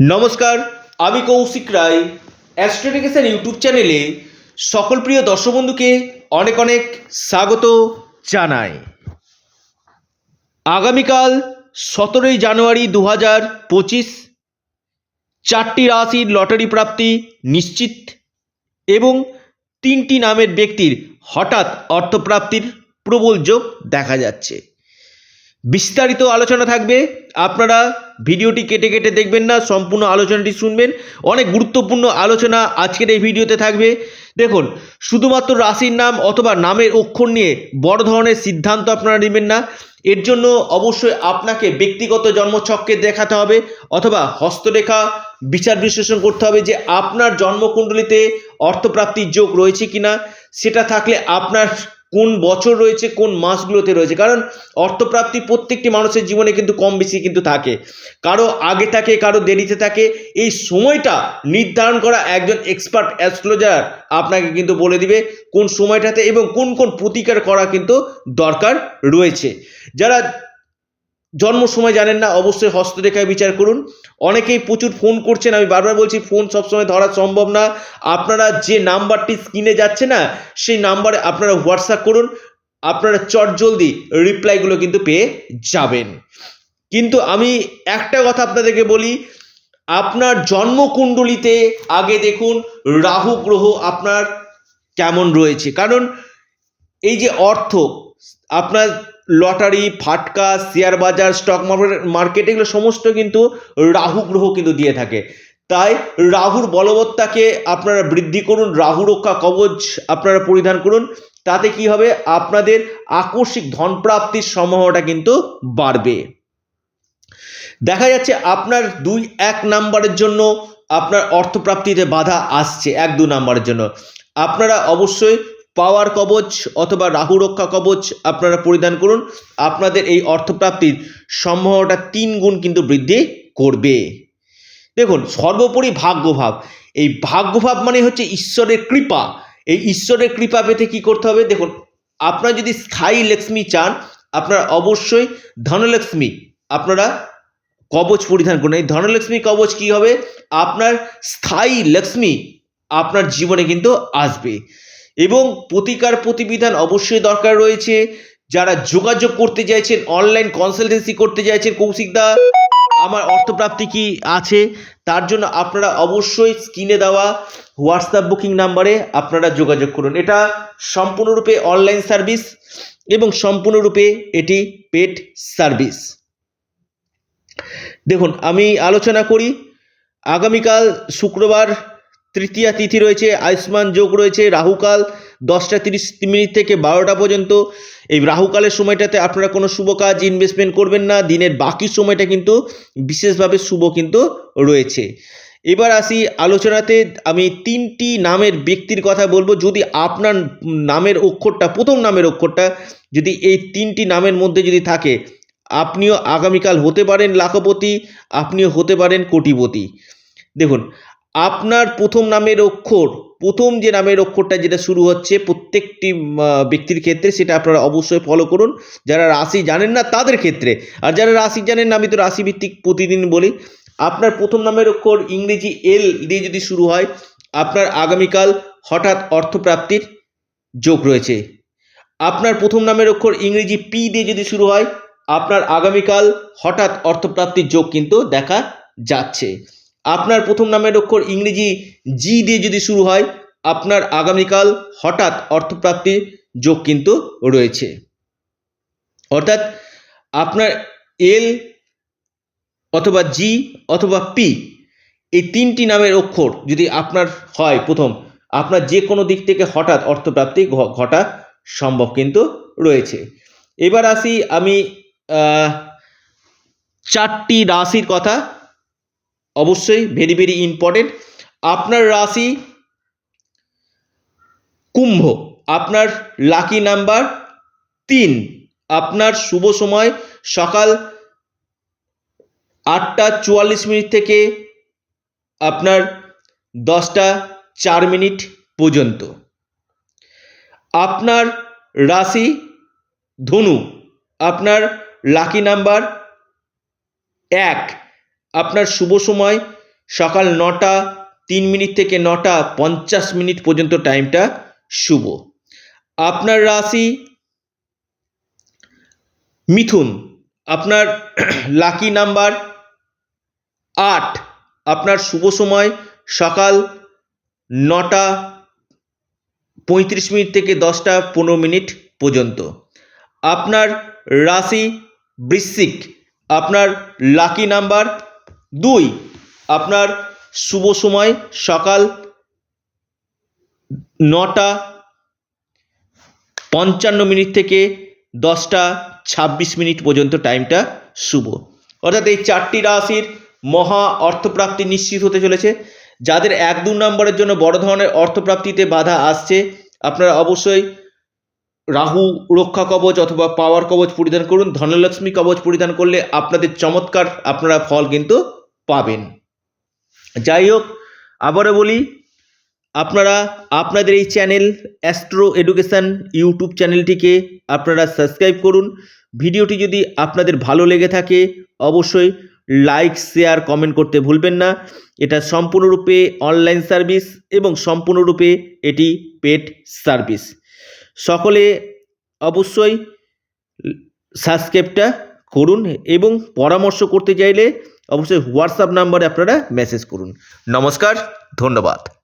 নমস্কার, আমি কৌশিক রায়। অ্যাস্ট্রোডিকেশন ইউটিউব চ্যানেলে সকল প্রিয় দর্শক বন্ধুকে অনেক অনেক স্বাগত জানাই। আগামীকাল সতেরোই জানুয়ারি দু হাজার পঁচিশ, চারটি রাশির লটারি প্রাপ্তি নিশ্চিত এবং তিনটি নামের ব্যক্তির হঠাৎ অর্থপ্রাপ্তির প্রবল যোগ দেখা যাচ্ছে। বিস্তারিত আলোচনা থাকবে। আপনারা ভিডিওটি কেটে কেটে দেখবেন না, সম্পূর্ণ আলোচনাটি শুনবেন। অনেক গুরুত্বপূর্ণ আলোচনা আজকের এই ভিডিওতে থাকবে। দেখুন, শুধুমাত্র রাশির নাম অথবা নামের অক্ষর নিয়ে বড় ধরনের সিদ্ধান্ত আপনারা নেবেন না। এর জন্য অবশ্যই আপনাকে ব্যক্তিগত জন্মছককে দেখাতে হবে অথবা হস্তরেখা বিচার বিশ্লেষণ করতে হবে যে আপনার জন্মকুণ্ডলিতে অর্থপ্রাপ্তির যোগ রয়েছে কিনা। সেটা থাকলে আপনার কোন বছর রয়েছে, কোন মাসগুলোতে রয়েছে। কারণ অর্থপ্রাপ্তি প্রত্যেকটি মানুষের জীবনে কিন্তু কম বেশি কিন্তু থাকে। কারও আগে থাকে, কারও দেরিতে থাকে। এই সময়টা নির্ধারণ করা একজন এক্সপার্ট অ্যাস্ট্রোলজার আপনাকে কিন্তু বলে দিবে কোন সময়টাতে এবং কোন কোন প্রতিকার করা কিন্তু দরকার রয়েছে। যারা জন্ম সময় জানেন না, অবশ্যই হস্তরেখায় বিচার করুন। অনেকেই প্রচুর ফোন করছেন, আমি বারবার বলছি, ফোন সবসময় ধরা সম্ভব না। আপনারা যে নাম্বারটি স্ক্রিনে যাচ্ছে না, সেই নাম্বারে আপনারা হোয়াটসঅ্যাপ করুন, আপনারা চট জলদি রিপ্লাইগুলো কিন্তু পেয়ে যাবেন। কিন্তু আমি একটা কথা আপনাদেরকে বলি, আপনার জন্মকুণ্ডলিতে আগে দেখুন, রাহু গ্রহ আপনার কেমন রয়েছে। কারণ এই যে অর্থ, আপনার লটারি, ফাটকা, শেয়ার বাজার স্টক মার্কেট মার্কেট এগুলো সমস্ত কিন্তু রাহু গ্রহ কিন্তু দিয়ে থাকে। তাই রাহুর বলবত্তাকে আপনারা বৃদ্ধি করুন, রাহু রক্ষা কবচ আপনারা পরিধান করুন। তাতে কি হবে? আপনাদের আকস্মিক ধন প্রাপ্তির সম্ভাবনাটা কিন্তু বাড়বে। দেখা যাচ্ছে আপনার দুই, এক নাম্বারের জন্য আপনার অর্থপ্রাপ্তিতে বাধা আসছে, এক, দু নাম্বারের জন্য। আপনারা অবশ্যই পাওয়ার কবচ অথবা রাহু রক্ষা কবচ আপনারা পরিধান করুন। আপনাদের এই অর্থপ্রাপ্তির সম্ভাবনাটা তিন গুণ কিন্তু বৃদ্ধি করবে। দেখুন, সর্বোপরি ভাগ্যভাব। এই ভাগ্যভাব মানে হচ্ছে ঈশ্বরের কৃপা। এই ঈশ্বরের কৃপা পেতে কি করতে হবে? দেখুন, আপনারা যদি স্থায়ী লক্ষ্মী চান, আপনারা অবশ্যই ধনলক্ষ্মী আপনারা কবচ পরিধান করুন। এই ধনলক্ষ্মী কবচ কি হবে? আপনার স্থায়ী লক্ষ্মী আপনার জীবনে কিন্তু আসবে। এবং প্রতিকার প্রতিবিধান অবশ্যই দরকার রয়েছে। যারা যোগাযোগ করতে চাইছেন অনলাইন কনসালটেন্সি করতে চাইছেন কৌশিকদা আমার অর্থপ্রাপ্তি কি আছে? তার জন্য আপনারা অবশ্যই স্ক্রিনে দেওয়া হোয়াটসঅ্যাপ বুকিং নাম্বারে আপনারা যোগাযোগ করুন। এটা সম্পূর্ণরূপে অনলাইন সার্ভিস এবং সম্পূর্ণরূপে এটি পেড সার্ভিস দেখুন, আমি আলোচনা করি। আগামীকাল শুক্রবার তৃতীয়া তিথি রয়েছে, আয়ুষ্মান যোগ রয়েছে, রাহুকাল দশটা তিরিশ মিনিট থেকে বারোটা পর্যন্ত। এই রাহুকালের সময়টাতে আপনারা কোনো শুভ কাজ ইনভেস্টমেন্ট করবেন না, দিনের বাকি সময়টা কিন্তু বিশেষভাবে শুভ কিন্তু রয়েছে। এবার আসি আলোচনাতে, আমি তিনটি নামের ব্যক্তির কথা বলব। যদি আপনার নামের অক্ষরটা, প্রথম নামের অক্ষরটা যদি এই তিনটি নামের মধ্যে যদি থাকে, আপনিও আগামীকাল হতে পারেন লাখপতি, আপনিও হতে পারেন কোটিপতি। দেখুন আপনার প্রথম নামের অক্ষর, প্রথম যে নামের অক্ষরটা যেটা শুরু হচ্ছে প্রত্যেকটি ব্যক্তির ক্ষেত্রে সেটা আপনারা অবশ্যই ফলো করুন। যারা রাশি জানেন না তাদের ক্ষেত্রে। আর যারা রাশি জানেন না, আমি তো রাশিভিত্তিক প্রতিদিন বলি, আপনার প্রথম নামের অক্ষর ইংরেজি এল দিয়ে যদি শুরু হয়, আপনার আগামীকাল হঠাৎ অর্থপ্রাপ্তির যোগ রয়েছে। আপনার প্রথম নামের অক্ষর ইংরেজি পি দিয়ে যদি শুরু হয়, আপনার আগামীকাল হঠাৎ অর্থপ্রাপ্তির যোগ কিন্তু দেখা যাচ্ছে। আপনার প্রথম নামের অক্ষর ইংরেজি জি দিয়ে যদি শুরু হয়, আপনার আগামীকাল হঠাৎ অর্থপ্রাপ্তির যোগ কিন্তু রয়েছে। অর্থাৎ আপনার এল অথবা জি অথবা পি এই তিনটি নামের অক্ষর যদি আপনার হয় প্রথম, আপনার যে কোনো দিক থেকে হঠাৎ অর্থপ্রাপ্তি ঘটা সম্ভব কিন্তু রয়েছে। এবার আসি আমি চারটি রাশির কথা। অবশ্যই ভেরি ভেরি ইম্পর্টেন্ট আপনার রাশি কুম্ভ, আপনার লাকি নাম্বার তিন। আপনার শুভ সময় সকাল আটটা চুয়াল্লিশ মিনিট থেকে আপনার দশটা চার মিনিট পর্যন্ত। আপনার রাশি ধনু, আপনার লাকি নাম্বার এক। আপনার শুভ সময়। সকাল নটা, তিন মিনিট থেকে নটা, পঞ্চাশ মিনিট পর্যন্ত টাইমটা শুভ। আপনার রাশি মিথুন। আপনার লাকি নাম্বার আট। আপনার শুভ সময় সকাল নটা, পঁয়ত্রিশ মিনিট থেকে দশটা পনেরো মিনিট পর্যন্ত। আপনার রাশি বৃশ্চিক। আপনার লাকি নাম্বার দুই, আপনার শুভ সময় সকাল নটা পঞ্চান্ন মিনিট থেকে দশটা ছাব্বিশ মিনিট পর্যন্ত টাইমটা শুভ। অর্থাৎ এই চারটি রাশির মহা অর্থপ্রাপ্তি নিশ্চিত হতে চলেছে। যাদের এক দু নম্বরের জন্য বড় ধরনের অর্থপ্রাপ্তিতে বাধা আসছে, আপনারা অবশ্যই রাহু, রক্ষা কবচ অথবা পাওয়ার কবচ পরিধান করুন। ধনলক্ষ্মী কবচ পরিধান করলে আপনাদের চমৎকার আপনারা ফল কিন্তু পাবেন। যাই হোক আবারও বলি, আপনারা, আপনাদের এই চ্যানেল অ্যাস্ট্রো এডুকেশান ইউটিউব চ্যানেলটিকে আপনারা সাবস্ক্রাইব করুন। ভিডিওটি যদি আপনাদের ভালো লেগে থাকে, অবশ্যই লাইক, শেয়ার, কমেন্ট করতে ভুলবেন না। এটা সম্পূর্ণরূপে অনলাইন সার্ভিস এবং সম্পূর্ণরূপে এটি পেড সার্ভিস। সকলে অবশ্যই সাবস্ক্রাইবটা করুন এবং পরামর্শ করতে চাইলে অবশ্যই হোয়াটসঅ্যাপ নাম্বারে আপনারা মেসেজ করুন। নমস্কার ধন্যবাদ।